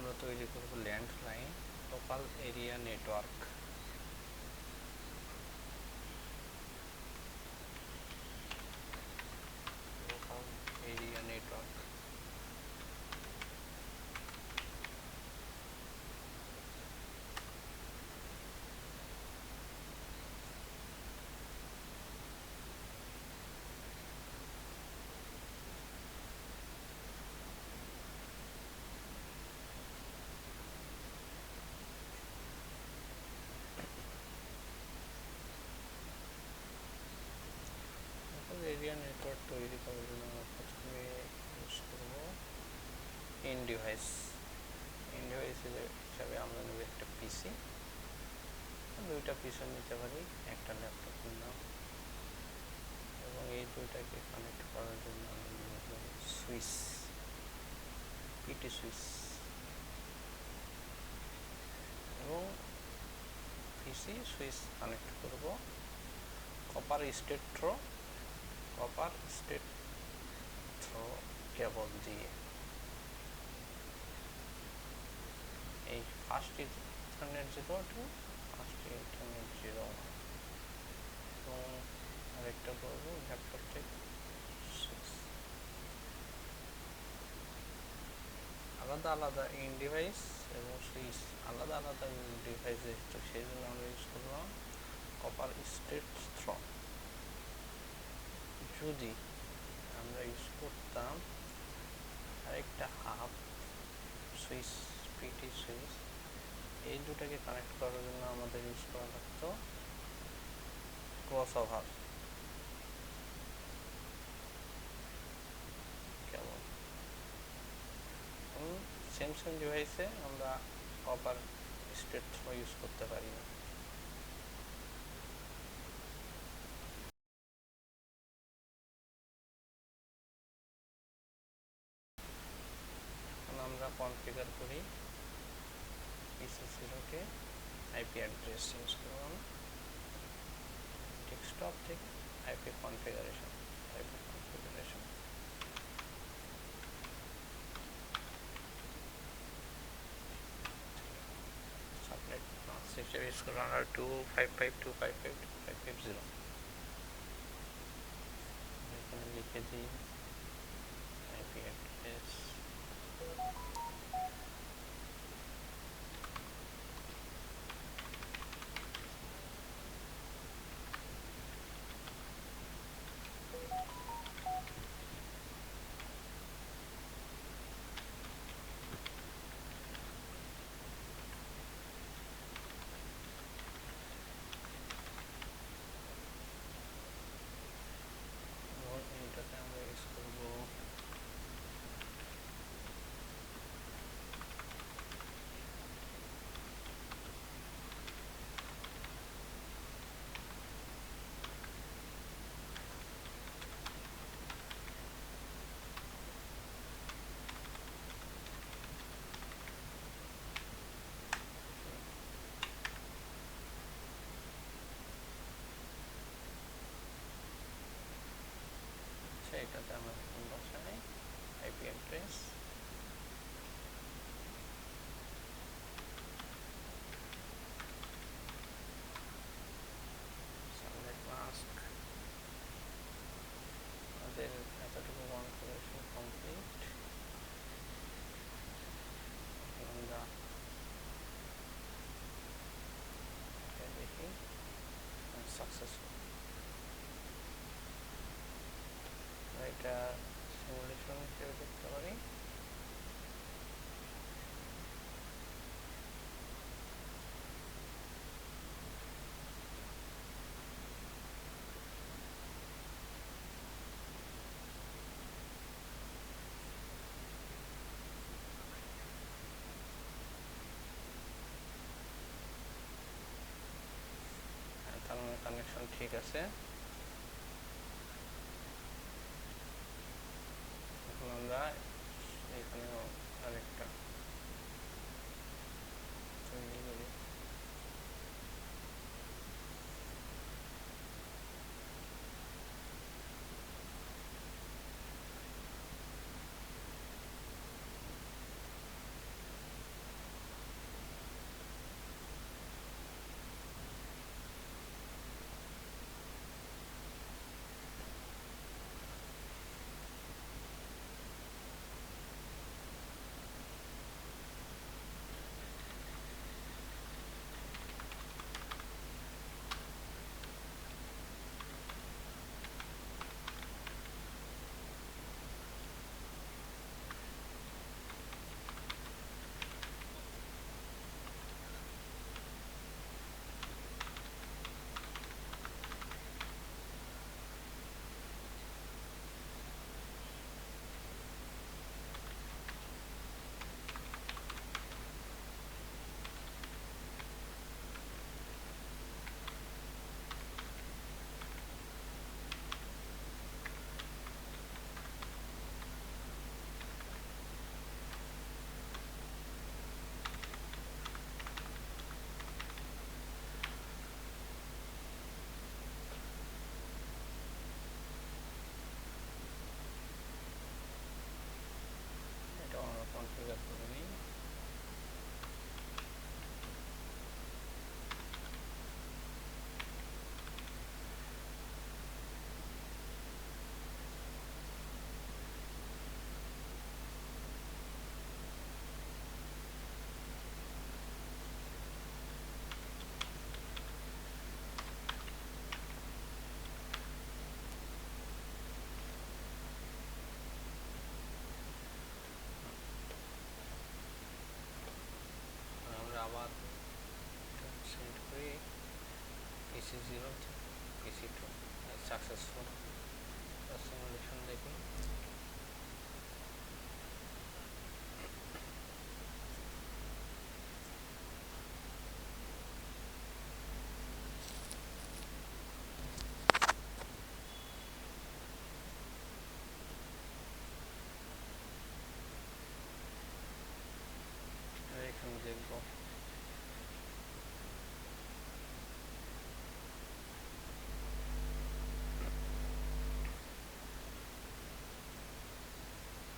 আমরা তৈরি করব landline local area network local area network area network তৈরি করার জন্য আমরা প্রথমে ইউজ করব ইন ডিভাইস ইন ডিভাইস হিসাবে আমরা নেব একটা পিসি দুইটা পিসি নিতে পারি, একটা ল্যাপটপ নিলাম এবং এই দুইটাকে কানেক্ট করার জন্য সুইচ পিটি সুইচ এবং পিসি সুইচ কানেক্ট করব। Copper straight through copper straight through cable দিয়ে। এই first internet zero two first internet zero এবং আরেকটা করব ল্যাপটপ থেকে আলাদা আলাদা ইন ডিভাইস এবং সুইচ আলাদা আলাদা ডিভাইসে তো সেই জন্য আমরা ইউজ করলাম কপার স্টেট থ্রো যদি আমরা ইউজ করতাম আরেকটা হাফ সুইচ পিটি সুইচ এই দুটাকে কানেক্ট করার জন্য আমাদের ইউজ করা লাগতো ক্রস ওভার কেমন? সেম ডিভাইসে আমরা কপার থ্রো ইউজ করতে পারি না। আমরা কনফিগার করি। IP configuration subnet system use করলাম আমরা two five five two five five two five five zero এখানে লিখে দিই এটা সিমুলেশন হিসেবে দেখতে পারি। কানেকশন ঠিক আছে। সাকসেসফুল সিমুলেশন দেখি এবার এখানে দেখব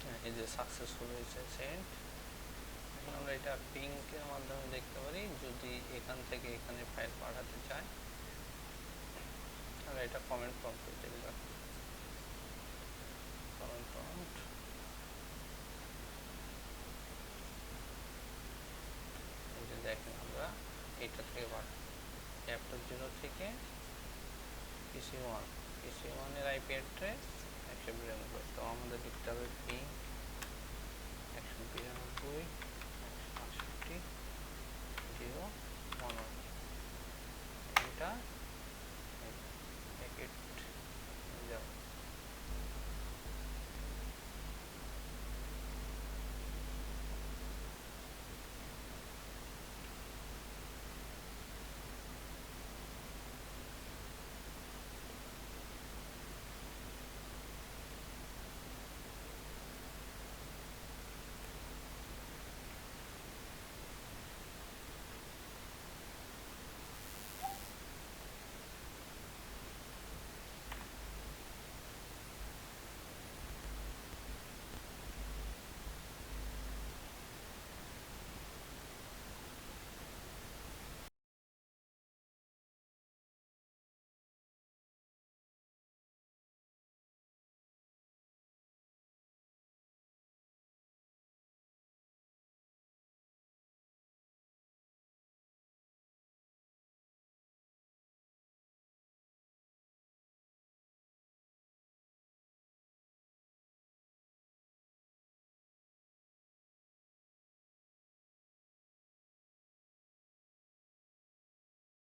হ্যাঁ, এই যে সাকসেসফুল হয়েছে সেন্ড এখন আমরা এটা পিঙ্কের মাধ্যমে দেখতে পারি, যদি এখান থেকে এখানে ফাইল পাঠাতে চাই তাহলে এটা কমেন্ট প্রম্পটে দেখবে কমেন্ট প্রম্পট দেখেন আমরা, এটা থেকে চ্যাপ্টার জিরো থেকে পিসি ওয়ান পিসি ওয়ানের আইপি অ্যাড্রেস একশো বিরানব্বই তো আমাদের লিখতে হবে বিরানব্বই একশো আটষট্টি জিরো এটা